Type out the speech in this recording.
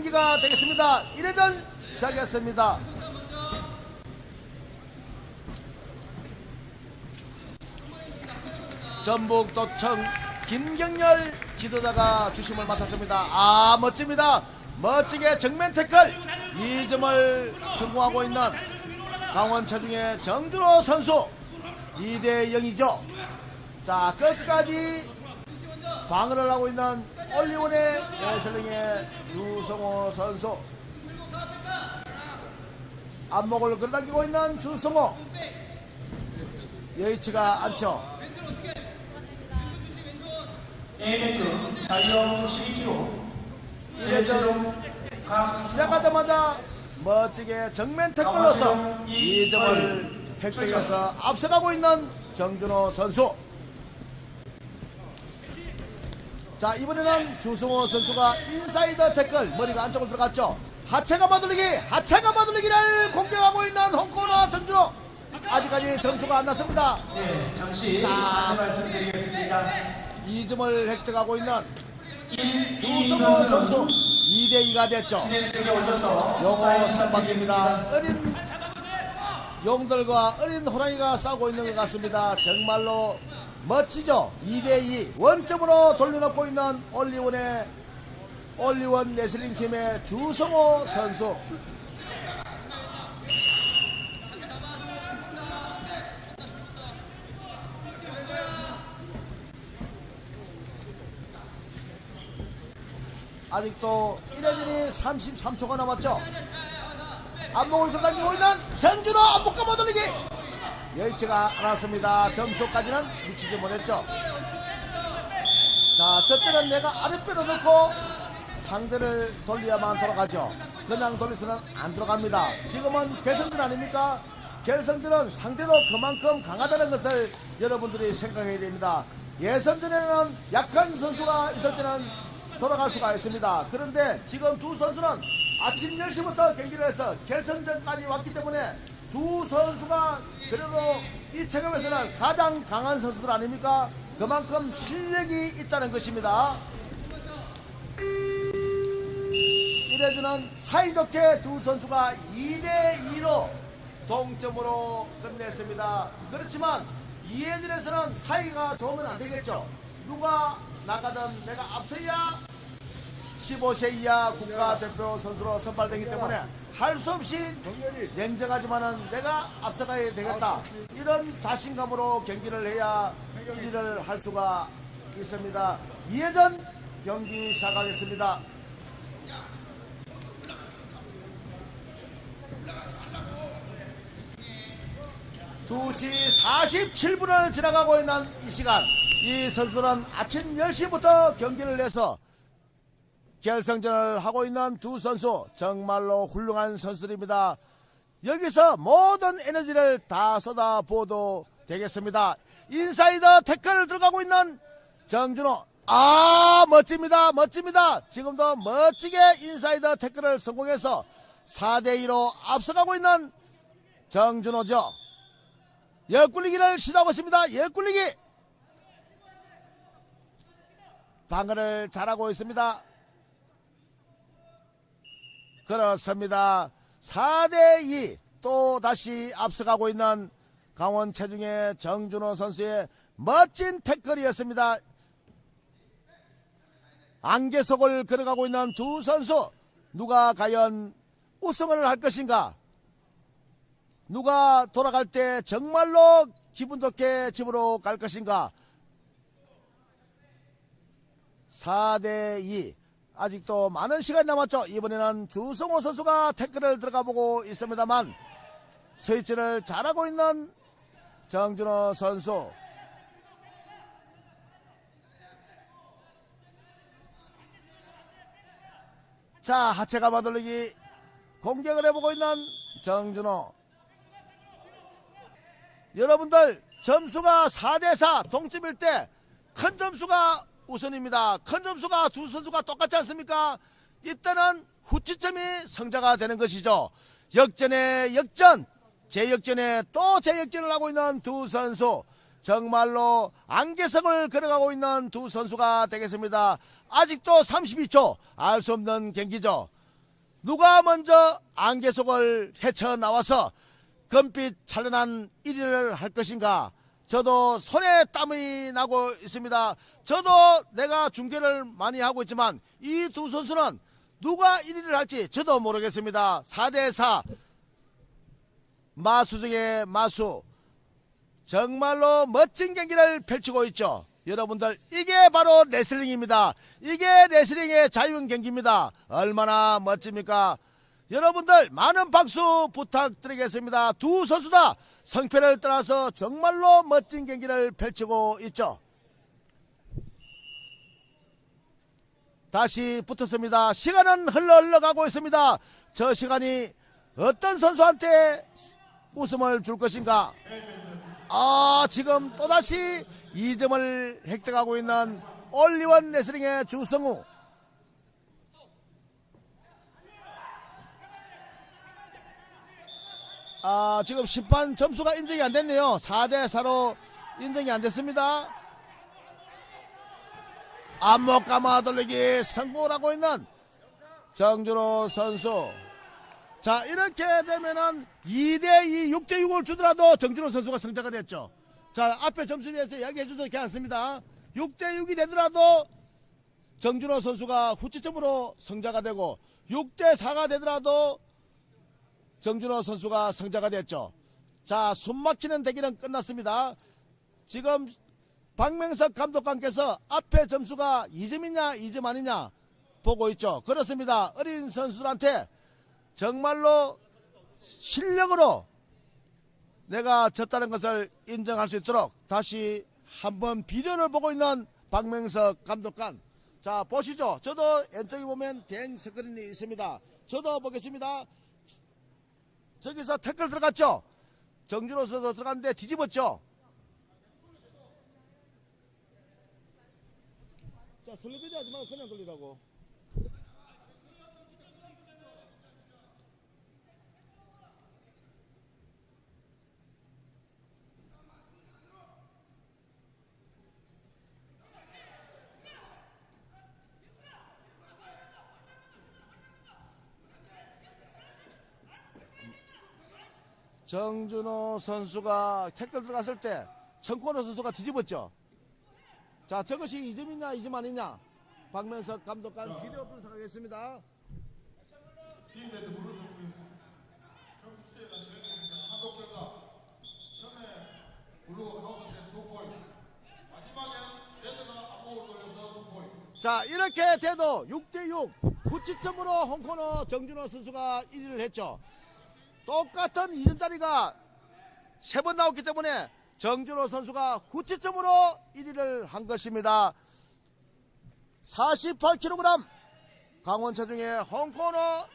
경기가 되겠습니다. 1회전 시작했습니다. 전북 도청 김경열 지도자가 주심을 맡았습니다. 아 멋집니다. 멋지게 정면 태클 2점을 성공하고 있는 강원 체중의 정준호 선수 2대 0이죠. 자 끝까지 방어를 하고 있는 올리원의 레슬링의 주성호 선수. 안목을 끌어당기고 있는 주성호. 여의치가 않죠. A매트 자유형 12kg 이래전 강 시작하자마자 멋지게 정면 태클로서 2점을 획득해서 앞서가고 있는 정준호 선수 자 이번에는 주승호 선수가 인사이더 태클 머리가 안쪽으로 들어갔죠 하체가 마들리기 하체가 마들리기를 공격하고 있는 홍코너 정준호 아직까지 점수가 안 났습니다 네, 잠시 자. 말씀드리겠습니다. 2점을 획득하고 있는 1, 주승호 선수 2대2가 됐죠 선박입니다. 부탁드리겠습니다. 어린 용들과 어린 호랑이가 싸우고 있는 것 같습니다. 정말로 멋지죠? 2대2 원점으로 돌려놓고 있는 올리원의 올리원 레슬링 팀의 주성호 선수. 아직도 1회전이 33초가 남았죠? 안목을 끌당기고 있는 정준호 안목과 못올리기 여의치가 않았습니다. 점수까지는 미치지 못했죠. 자 저때는 내가 아랫배로 넣고 상대를 돌려야만 돌아가죠. 그냥 돌려서는 안 들어갑니다. 지금은 결승전 아닙니까? 결승전은 상대도 그만큼 강하다는 것을 여러분들이 생각해야 됩니다. 예선전에는 약한 선수가 있을 때는 돌아갈 수가 있습니다. 그런데 지금 두 선수는 아침 10시부터 경기를 해서 결승전까지 왔기 때문에 두 선수가 그래도 이 체급에서는 가장 강한 선수들 아닙니까? 그만큼 실력이 있다는 것입니다. 1회전은 사이좋게 두 선수가 2대2로 동점으로 끝냈습니다. 그렇지만 2회전에서는 사이가 좋으면 안 되겠죠. 누가 나가든 내가 앞서야 15세 이하 국가대표 선수로 선발되기 때문에 할 수 없이 냉정하지만은 내가 앞서가야 되겠다. 이런 자신감으로 경기를 해야 1위를 할 수가 있습니다. 이회전 경기 시작하겠습니다. 2시 47분을 지나가고 있는 이 시간 이 선수는 아침 10시부터 경기를 해서 결승전을 하고 있는 두 선수 정말로 훌륭한 선수들입니다. 여기서 모든 에너지를 다 쏟아부어도 되겠습니다. 인사이더 태클을 들어가고 있는 정준호. 아 멋집니다 멋집니다. 지금도 멋지게 인사이더 태클을 성공해서 4대2로 앞서가고 있는 정준호죠. 옆굴리기를 시도하고 있습니다. 옆굴리기. 방어를 잘하고 있습니다 그렇습니다. 4대2 또 다시 앞서가고 있는 강원 체중의 정준호 선수의 멋진 태클이었습니다. 안개 속을 걸어가고 있는 두 선수 누가 과연 우승을 할 것인가? 누가 돌아갈 때 정말로 기분 좋게 집으로 갈 것인가? 4대2 아직도 많은 시간이 남았죠. 이번에는 주성호 선수가 태클을 들어가 보고 있습니다만 스위치를 잘하고 있는 정준호 선수. 자, 하체가 마돌리기 공격을 해보고 있는 정준호. 여러분들 점수가 4대4 동점일 때 큰 점수가 우선입니다. 큰 점수가 두 선수가 똑같지 않습니까? 이때는 후치점이 성자가 되는 것이죠. 역전에 역전, 재역전에 또 재역전을 하고 있는 두 선수. 정말로 안개성을 걸어가고 있는 두 선수가 되겠습니다. 아직도 32초 알 수 없는 경기죠. 누가 먼저 안개 속을 헤쳐나와서 금빛 찬란한 1위를 할 것인가 저도 손에 땀이 나고 있습니다 저도 내가 중계를 많이 하고 있지만 이 두 선수는 누가 1위를 할지 저도 모르겠습니다 4대4 마수 중의 마수 정말로 멋진 경기를 펼치고 있죠. 여러분들 이게 바로 레슬링입니다. 이게 레슬링의 자유인 경기입니다. 얼마나 멋집니까? 여러분들 많은 박수 부탁드리겠습니다. 두 선수 다 성패를 떠나서 정말로 멋진 경기를 펼치고 있죠. 다시 붙었습니다. 시간은 흘러 흘러가고 있습니다. 저 시간이 어떤 선수한테 웃음을 줄 것인가? 아 지금 또다시 2점을 획득하고 있는 올리원 레슬링의 주성우 아 지금 심판 점수가 인정이 안 됐네요. 4대 4로 인정이 안 됐습니다. 안목 감아 돌리기 성공을 하고 있는 정준호 선수. 자 이렇게 되면은 2대2 6대6을 주더라도 정진호 선수가 승자가 됐죠. 자 앞에 점수에 대해서 이야기해 주셔도 괜찮습니다. 6대6이 되더라도 정준호 선수가 후치점으로 승자가 되고 6대4가 되더라도 정준호 선수가 승자가 됐죠. 자 숨막히는 대결은 끝났습니다. 지금 박명석 감독관께서 앞에 점수가 2점이냐 2점 아니냐 보고 있죠. 그렇습니다. 어린 선수들한테 정말로 실력으로 내가 졌다는 것을 인정할 수 있도록 다시 한번 비디오를 보고 있는 박명석 감독관. 자 보시죠. 저도 왼쪽에 보면 대행 스크린이 있습니다. 저도 보겠습니다 저기서 태클 들어갔죠? 정준호 선수 들어갔는데 뒤집었죠? 자 설레비디 하지 말고 그냥 돌리라고 정준호 선수가 태클 들어갔을 때 청코너 선수가 뒤집었죠. 자, 저것이 2점이냐 2점 아니냐? 박명석 감독관 비디오 분석하겠습니다. 빈 레드 블루 선수 점수에 대한 진행 판독 결과 처음에 블루가 카운트된 투 포인트 마지막엔 레드가 앞으로 돌려서 투 포인트 자, 이렇게 돼도 6대6 후치점으로 홍코너 정준호 선수가 1위를 했죠. 똑같은 2점짜리가 세 번 나왔기 때문에 정준호 선수가 후치점으로 1위를 한 것입니다. 48kg 강원 체중의 홍코너